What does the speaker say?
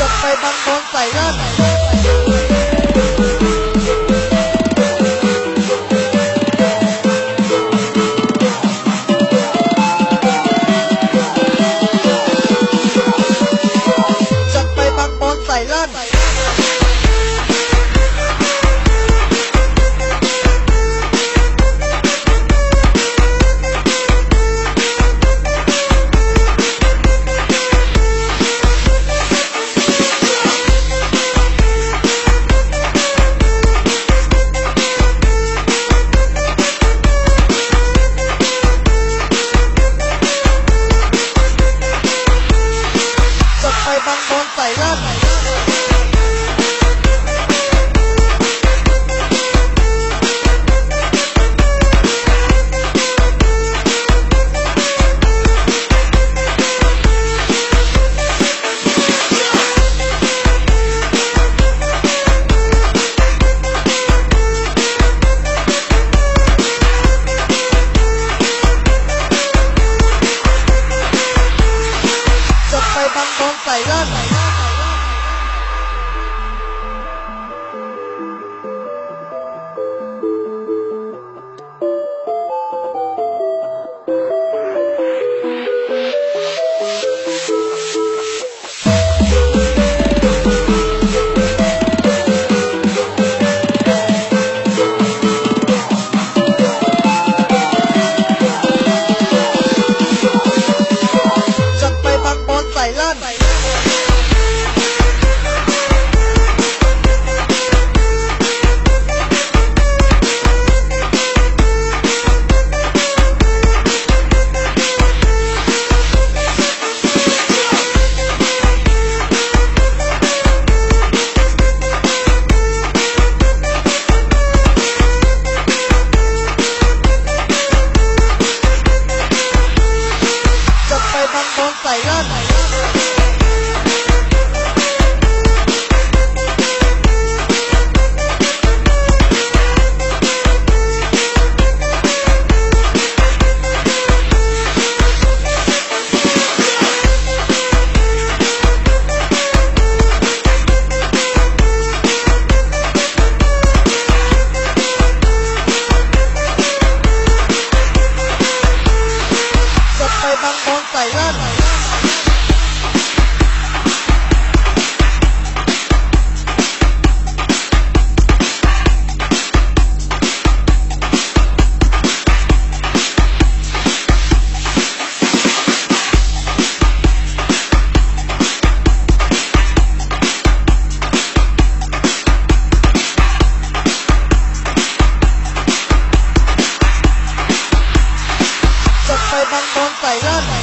จะไปบังคนใส่กัน บางคนใส่แว่น 灯光太耀眼音乐 Bye.